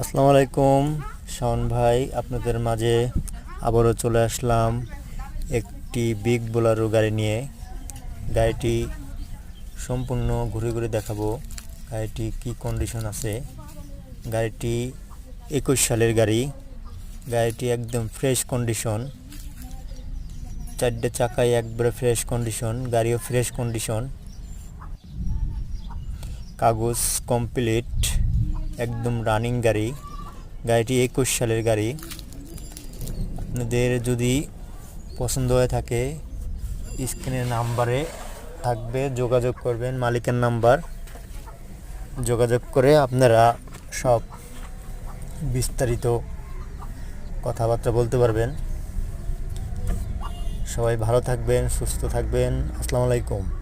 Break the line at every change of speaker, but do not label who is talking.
আসসালামু আলাইকুম। শাওন ভাই, আপনাদের মাঝে আবারও চলে আসলাম একটি বিগ বোলারো গাড়ি নিয়ে। গাড়িটি সম্পূর্ণ ঘুরে ঘুরে দেখাবো। গাড়িটি কি কন্ডিশন আছে? গাড়িটি একুশ সালের গাড়ি। গাড়িটি একদম ফ্রেশ কন্ডিশন চারটে চাকায় একবারে ফ্রেশ কন্ডিশন গাড়িও ফ্রেশ কন্ডিশন কাগজ কমপ্লিট একদম রানিং গাড়ি। গাড়িটি একুশ সালের গাড়ি। আপনাদের যদি পছন্দ হয়ে থাকে স্ক্রিনের নাম্বারে থাকবে, যোগাযোগ করবেন, মালিকের নাম্বার যোগাযোগ করে আপনারা সব বিস্তারিত কথাবার্তা বলতে পারবেন। সবাই ভালো থাকবেন, সুস্থ থাকবেন। আসসালামু আলাইকুম।